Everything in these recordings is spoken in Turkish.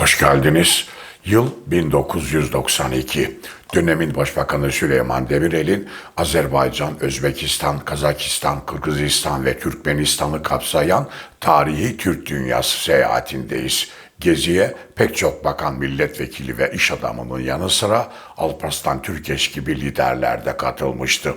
Hoş geldiniz. Yıl 1992. Dönemin Başbakanı Süleyman Demirel'in Azerbaycan, Özbekistan, Kazakistan, Kırgızistan ve Türkmenistan'ı kapsayan tarihi Türk dünyası seyahatindeyiz. Geziye pek çok bakan milletvekili ve iş adamının yanı sıra Alparslan Türkeş gibi liderler de katılmıştı.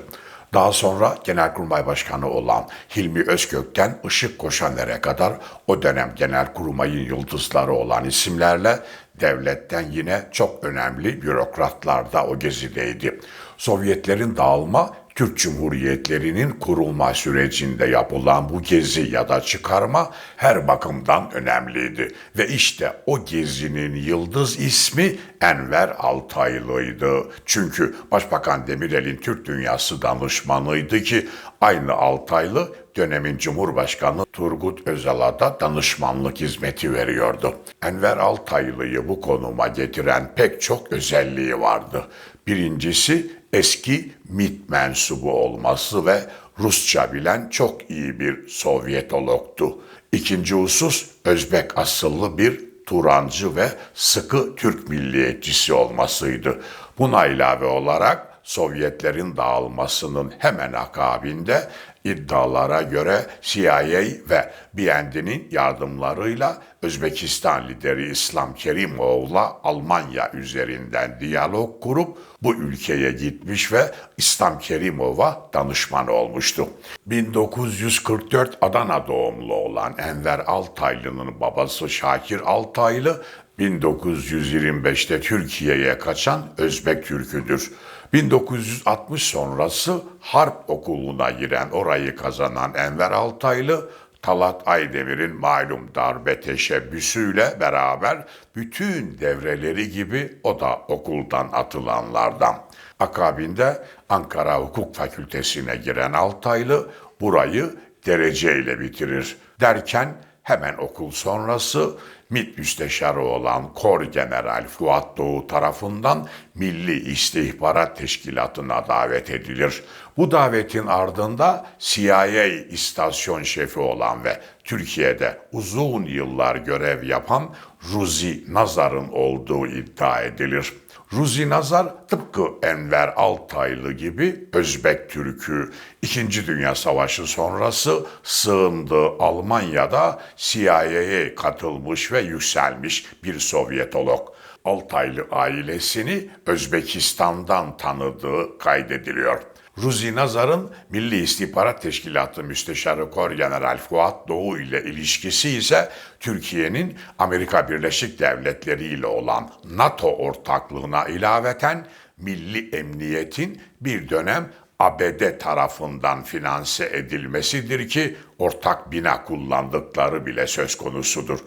Daha sonra Genelkurmay Başkanı olan Hilmi Özkök'ten Işık Koşaner'e kadar o dönem Genelkurmay'ın yıldızları olan isimlerle devletten yine çok önemli bürokratlar da o gezideydi. Sovyetlerin dağılma Türk Cumhuriyetlerinin kurulma sürecinde yapılan bu gezi ya da çıkarma her bakımdan önemliydi. Ve işte o gezinin yıldız ismi Enver Altaylı'ydı. Çünkü Başbakan Demirel'in Türk Dünyası danışmanıydı ki aynı Altaylı dönemin Cumhurbaşkanı Turgut Özal'a da danışmanlık hizmeti veriyordu. Enver Altaylı'yı bu konuma getiren pek çok özelliği vardı. Birincisi eski MİT mensubu olması ve Rusça bilen çok iyi bir Sovyetologtu. İkinci husus Özbek asıllı bir Turancı ve sıkı Türk milliyetçisi olmasıydı. Buna ilave olarak Sovyetlerin dağılmasının hemen akabinde iddialara göre CIA ve BND'nin yardımlarıyla Özbekistan lideri İslam Kerimov'la Almanya üzerinden diyalog kurup bu ülkeye gitmiş ve İslam Kerimov'a danışman olmuştu. 1944 Adana doğumlu olan Enver Altaylı'nın babası Şakir Altaylı 1925'te Türkiye'ye kaçan Özbek Türküdür. 1960 sonrası harp okuluna giren orayı kazanan Enver Altaylı, Talat Aydemir'in malum darbe teşebbüsüyle beraber bütün devreleri gibi o da okuldan atılanlardan. Akabinde Ankara Hukuk Fakültesine giren Altaylı burayı dereceyle bitirir. Derken hemen okul sonrası MİT Müsteşarı olan Kor General Fuat Doğu tarafından Milli İstihbarat Teşkilatı'na davet edilir. Bu davetin ardında CIA istasyon şefi olan ve Türkiye'de uzun yıllar görev yapan Ruzi Nazar'ın olduğu iddia edilir. Ruzi Nazar tıpkı Enver Altaylı gibi Özbek Türk'ü İkinci Dünya Savaşı sonrası sığındığı Almanya'da CIA'ye katılmış ve yükselmiş bir Sovyetolog. Altaylı ailesini Özbekistan'dan tanıdığı kaydediliyor. Ruzi Nazar'ın Milli İstihbarat Teşkilatı Müsteşarı Kor General Fuat Doğu ile ilişkisi ise Türkiye'nin Amerika Birleşik Devletleri ile olan NATO ortaklığına ilaveten milli emniyetin bir dönem ABD tarafından finanse edilmesidir ki ortak bina kullandıkları bile söz konusudur.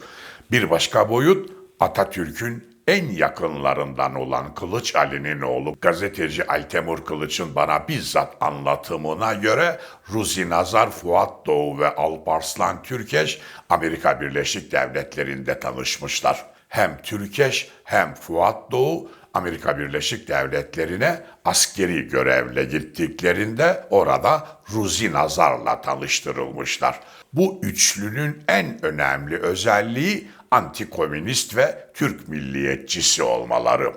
Bir başka boyut Atatürk'ün en yakınlarından olan Kılıç Ali'nin oğlu gazeteci Altemur Kılıç'ın bana bizzat anlatımına göre Ruzi Nazar, Fuat Doğu ve Alparslan Türkeş Amerika Birleşik Devletleri'nde tanışmışlar. Hem Türkeş hem Fuat Doğu Amerika Birleşik Devletleri'ne askeri görevle gittiklerinde orada Ruzi Nazar'la tanıştırılmışlar. Bu üçlünün en önemli özelliği antikomünist ve Türk milliyetçisi olmaları.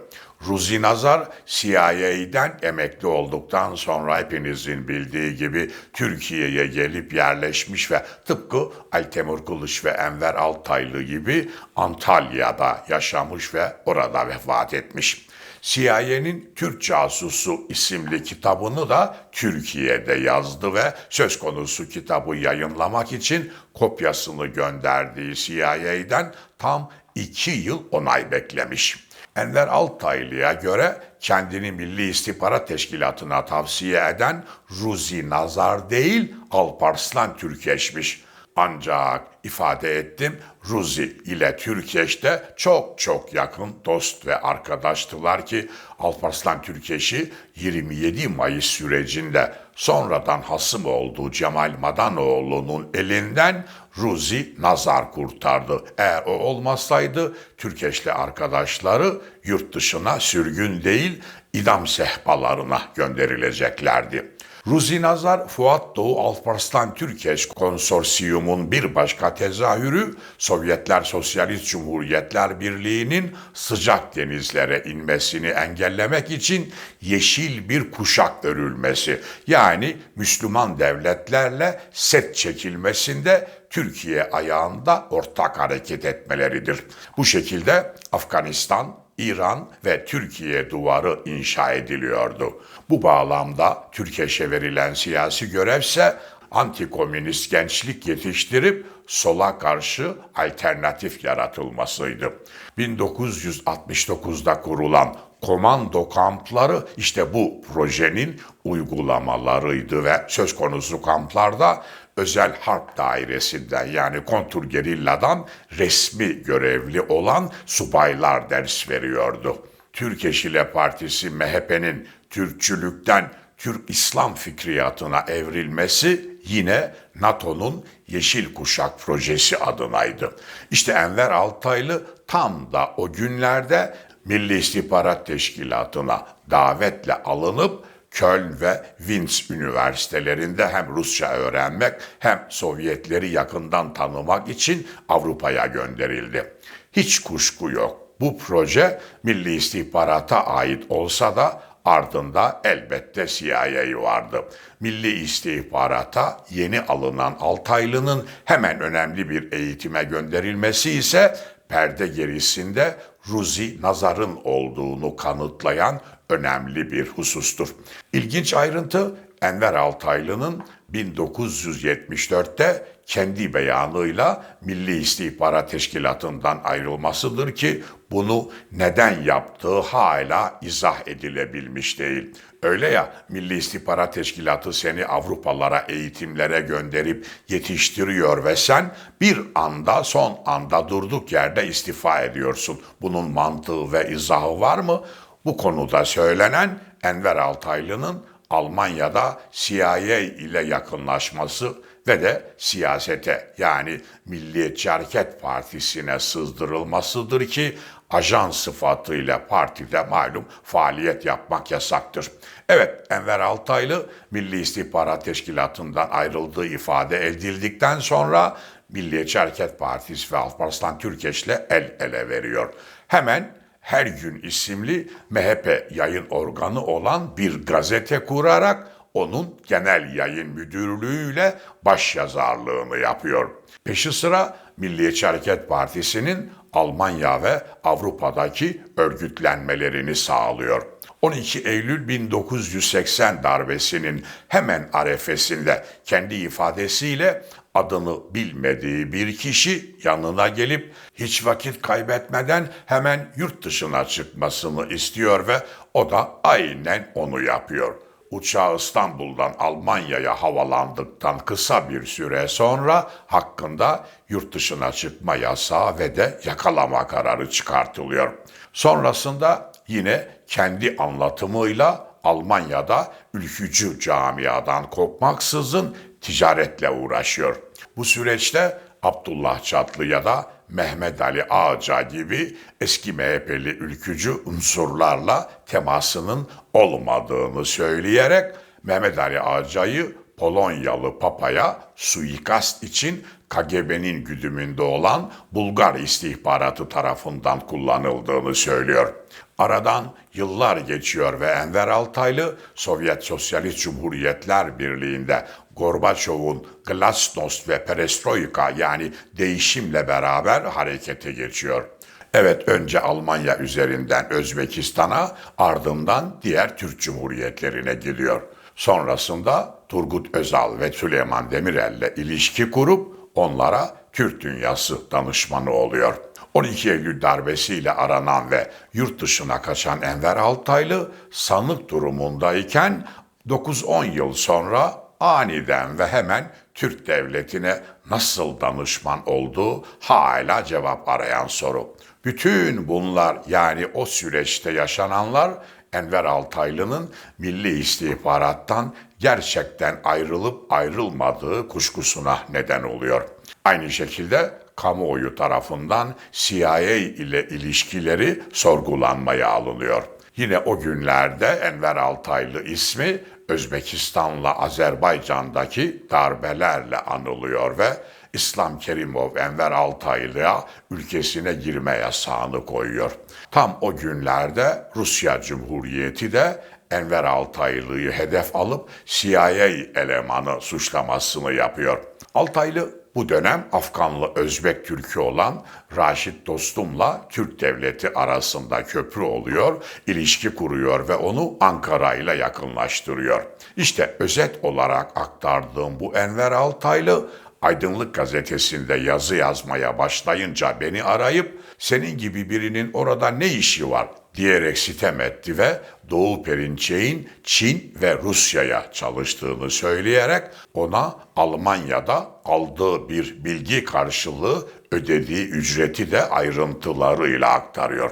Ruzi Nazar CIA'den emekli olduktan sonra hepinizin bildiği gibi Türkiye'ye gelip yerleşmiş ve tıpkı Altemur Kılıç ve Enver Altaylı gibi Antalya'da yaşamış ve orada vefat etmiş. CIA'nin Türk Casusu isimli kitabını da Türkiye'de yazdı ve söz konusu kitabı yayınlamak için kopyasını gönderdiği CIA'den tam iki yıl onay beklemiş. Enver Altaylı'ya göre kendini Milli İstihbarat Teşkilatı'na tavsiye eden Ruzi Nazar değil Alparslan Türkeş'miş. Ancak ifade ettim Ruzi ile Türkeş'te çok çok yakın dost ve arkadaştılar ki Alparslan Türkeş'i 27 Mayıs sürecinde sonradan hasım olduğu Cemal Madanoğlu'nun elinden Ruzi Nazar kurtardı. Eğer o olmasaydı Türkeş'le arkadaşları yurt dışına sürgün değil idam sehpalarına gönderileceklerdi. Ruzi Nazar, Fuat Doğu Alparslan Türkeş Konsorsiyum'un bir başka tezahürü, Sovyetler Sosyalist Cumhuriyetler Birliği'nin sıcak denizlere inmesini engellemek için yeşil bir kuşak örülmesi, yani Müslüman devletlerle set çekilmesinde Türkiye ayağında ortak hareket etmeleridir. Bu şekilde Afganistan, İran ve Türkiye duvarı inşa ediliyordu. Bu bağlamda Türkeş'e verilen siyasi görevse antikomünist gençlik yetiştirip sola karşı alternatif yaratılmasıydı. 1969'da kurulan komando kampları işte bu projenin uygulamalarıydı ve söz konusu kamplarda özel harp dairesinden yani kontrgerilladan resmi görevli olan subaylar ders veriyordu. Türk Eşile Partisi MHP'nin Türkçülükten Türk İslam fikriyatına evrilmesi yine NATO'nun Yeşil Kuşak projesi adınaydı. İşte Enver Altaylı tam da o günlerde Milli İstihbarat Teşkilatı'na davetle alınıp Köln ve Winz üniversitelerinde hem Rusça öğrenmek hem Sovyetleri yakından tanımak için Avrupa'ya gönderildi. Hiç kuşku yok. Bu proje Milli İstihbarata ait olsa da ardında elbette CIA vardı. Milli İstihbarata yeni alınan Altaylı'nın hemen önemli bir eğitime gönderilmesi ise perde gerisinde Ruzi Nazar'ın olduğunu kanıtlayan önemli bir husustur. İlginç ayrıntı Enver Altaylı'nın 1974'te kendi beyanıyla Milli İstihbarat Teşkilatı'ndan ayrılmasıdır ki bunu neden yaptığı hala izah edilebilmiş değil. Öyle ya Milli İstihbarat Teşkilatı seni Avrupalara eğitimlere gönderip yetiştiriyor ve sen bir anda son anda durduk yerde istifa ediyorsun. Bunun mantığı ve izahı var mı? Bu konuda söylenen Enver Altaylı'nın Almanya'da CIA ile yakınlaşması ve de siyasete yani Milliyetçi Hareket Partisi'ne sızdırılmasıdır ki ajan sıfatıyla partide malum faaliyet yapmak yasaktır. Evet Enver Altaylı Milli İstihbarat Teşkilatı'ndan ayrıldığı ifade edildikten sonra Milliyetçi Hareket Partisi ve Alparslan Türkeş'le el ele veriyor. Hemen her Gün isimli MHP yayın organı olan bir gazete kurarak onun genel yayın müdürlüğüyle baş yazarlığını yapıyor. Peşi sıra Milliyetçi Hareket Partisi'nin Almanya ve Avrupa'daki örgütlenmelerini sağlıyor. 12 Eylül 1980 darbesinin hemen arefesinde kendi ifadesiyle adını bilmediği bir kişi yanına gelip hiç vakit kaybetmeden hemen yurt dışına çıkmasını istiyor ve o da aynen onu yapıyor. Uçağı İstanbul'dan Almanya'ya havalandıktan kısa bir süre sonra hakkında yurt dışına çıkma yasağı ve de yakalama kararı çıkartılıyor. Sonrasında yine kendi anlatımıyla Almanya'da ülkücü camiadan kopmaksızın ticaretle uğraşıyor. Bu süreçte Abdullah Çatlı ya da Mehmet Ali Ağaca gibi eski MHP'li ülkücü unsurlarla temasının olmadığını söyleyerek Mehmet Ali Ağaca'yı Polonyalı papaya suikast için KGB'nin güdümünde olan Bulgar istihbaratı tarafından kullanıldığını söylüyor. Aradan yıllar geçiyor ve Enver Altaylı Sovyet Sosyalist Cumhuriyetler Birliği'nde Gorbaçov'un Glasnost ve Perestroika yani değişimle beraber harekete geçiyor. Evet önce Almanya üzerinden Özbekistan'a ardından diğer Türk Cumhuriyetlerine gidiyor. Sonrasında Turgut Özal ve Süleyman Demirel'le ilişki kurup onlara Türk dünyası danışmanı oluyor. 12 Eylül darbesiyle aranan ve yurt dışına kaçan Enver Altaylı sanık durumundayken 9-10 yıl sonra aniden ve hemen Türk devletine nasıl danışman olduğu hala cevap arayan soru. Bütün bunlar yani o süreçte yaşananlar Enver Altaylı'nın milli istihbarattan gerçekten ayrılıp ayrılmadığı kuşkusuna neden oluyor. Aynı şekilde kamuoyu tarafından CIA ile ilişkileri sorgulanmaya alınıyor. Yine o günlerde Enver Altaylı ismi Özbekistan'la Azerbaycan'daki darbelerle anılıyor ve İslam Kerimov Enver Altaylı'ya ülkesine girme yasağını koyuyor. Tam o günlerde Rusya Cumhuriyeti de Enver Altaylı'yı hedef alıp CIA elemanı suçlamasını yapıyor. Altaylı bu dönem Afganlı Özbek Türk'ü olan Raşit Dostum'la Türk Devleti arasında köprü oluyor, ilişki kuruyor ve onu Ankara ile yakınlaştırıyor. İşte özet olarak aktardığım bu Enver Altaylı Aydınlık gazetesinde yazı yazmaya başlayınca beni arayıp senin gibi birinin orada ne işi var diyerek sitem etti ve Doğu Perinçek'in Çin ve Rusya'ya çalıştığını söyleyerek ona Almanya'da aldığı bir bilgi karşılığı ödediği ücreti de ayrıntılarıyla aktarıyor.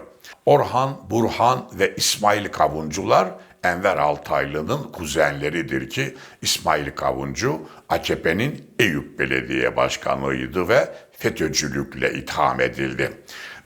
Orhan, Burhan ve İsmail Kavuncular Enver Altaylı'nın kuzenleridir ki İsmail Kavuncu AKP'nin Eyüp Belediye Başkanı'ydı ve FETÖ'cülükle itham edildi.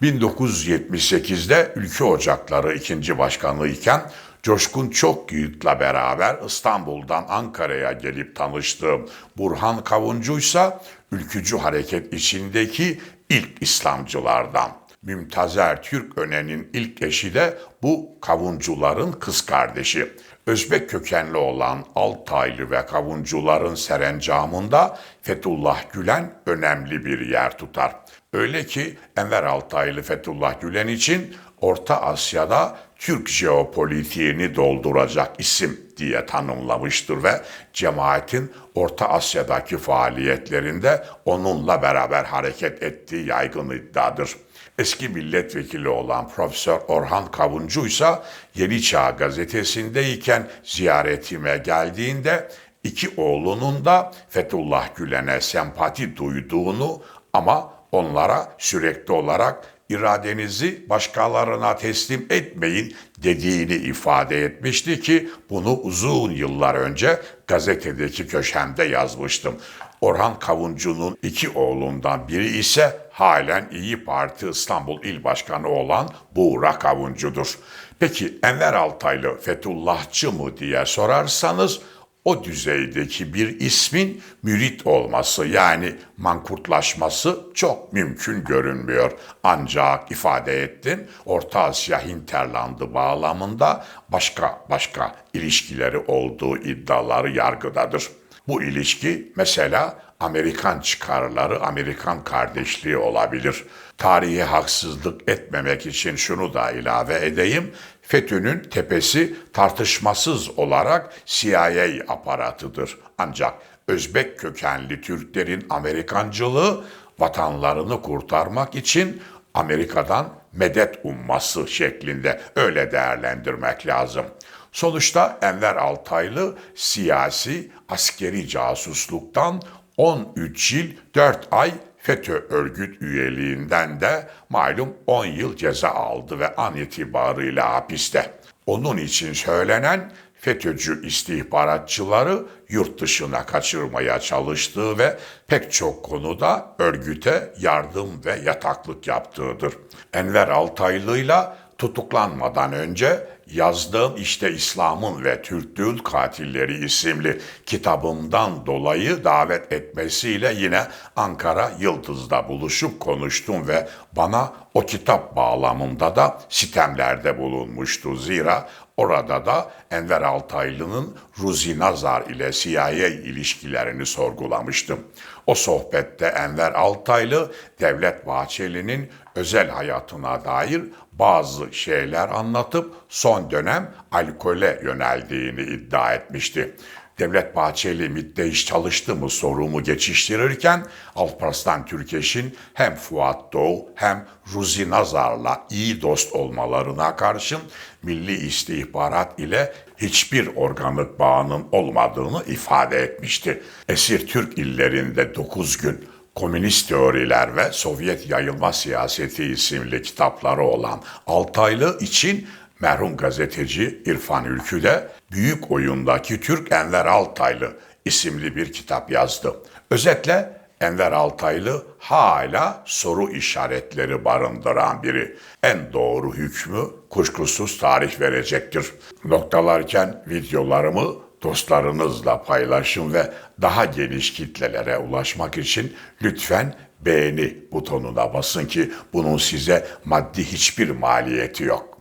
1978'de Ülke Ocakları ikinci başkanı iken Coşkun Çokyiğit'le beraber İstanbul'dan Ankara'ya gelip tanıştığım Burhan Kavuncu ise ülkücü hareket içindeki ilk İslamcılardan. Mümtazer Türk Önen'in ilk eşi de bu kavuncuların kız kardeşi. Özbek kökenli olan Altaylı ve kavuncuların serencamında Fethullah Gülen önemli bir yer tutar. Öyle ki Enver Altaylı Fethullah Gülen için Orta Asya'da Türk jeopolitiğini dolduracak isim diye tanımlamıştır ve cemaatin Orta Asya'daki faaliyetlerinde onunla beraber hareket ettiği yaygın iddiadır. Eski milletvekili olan Profesör Orhan Kavuncu ise Yeni Çağ gazetesindeyken ziyaretime geldiğinde iki oğlunun da Fethullah Gülen'e sempati duyduğunu ama onlara sürekli olarak iradenizi başkalarına teslim etmeyin dediğini ifade etmişti ki bunu uzun yıllar önce gazetedeki köşemde yazmıştım. Orhan Kavuncu'nun iki oğlundan biri ise halen İyi Parti İstanbul İl Başkanı olan Buğra Kavuncu'dur. Peki Enver Altaylı Fethullahçı mı diye sorarsanız o düzeydeki bir ismin mürit olması yani mankurtlaşması çok mümkün görünmüyor. Ancak ifade ettin Orta Asya hinterlandı bağlamında başka başka ilişkileri olduğu iddiaları yargıdadır. Bu ilişki mesela Amerikan çıkarları, Amerikan kardeşliği olabilir. Tarihi haksızlık etmemek için şunu da ilave edeyim. FETÖ'nün tepesi tartışmasız olarak CIA aparatıdır. Ancak Özbek kökenli Türklerin Amerikancılığı vatanlarını kurtarmak için Amerika'dan medet umması şeklinde öyle değerlendirmek lazım. Sonuçta Enver Altaylı siyasi askeri casusluktan 13 yıl 4 ay FETÖ örgüt üyeliğinden de malum 10 yıl ceza aldı ve an itibarıyla hapiste. Onun için söylenen FETÖ'cü istihbaratçıları yurt dışına kaçırmaya çalıştığı ve pek çok konuda örgüte yardım ve yataklık yaptığıdır. Enver Altaylı'yla tutuklanmadan önce yazdığım işte İslam'ın ve Türklüğün katilleri isimli kitabımdan dolayı davet etmesiyle yine Ankara Yıldız'da buluşup konuştum ve bana o kitap bağlamında da sitemlerde bulunmuştu. Zira orada da Enver Altaylı'nın Ruzi Nazar ile CIA ilişkilerini sorgulamıştım. O sohbette Enver Altaylı, Devlet Bahçeli'nin özel hayatına dair bazı şeyler anlatıp son dönem alkole yöneldiğini iddia etmişti. Devlet Bahçeli MİT'te iş çalıştı mı sorumu geçiştirirken Alparslan Türkeş'in hem Fuat Doğu hem Ruzi Nazar'la iyi dost olmalarına karşın Milli İstihbarat ile hiçbir organik bağının olmadığını ifade etmişti. Esir Türk illerinde 9 gün Komünist Teoriler ve Sovyet Yayılma Siyaseti isimli kitapları olan Altaylı için merhum gazeteci İrfan Ülkü de Büyük Oyundaki Türk Enver Altaylı isimli bir kitap yazdı. Özetle Enver Altaylı hala soru işaretleri barındıran biri. En doğru hükmü kuşkusuz tarih verecektir. Noktalarken videolarımı dostlarınızla paylaşın ve daha geniş kitlelere ulaşmak için lütfen beğeni butonuna basın ki bunun size maddi hiçbir maliyeti yok.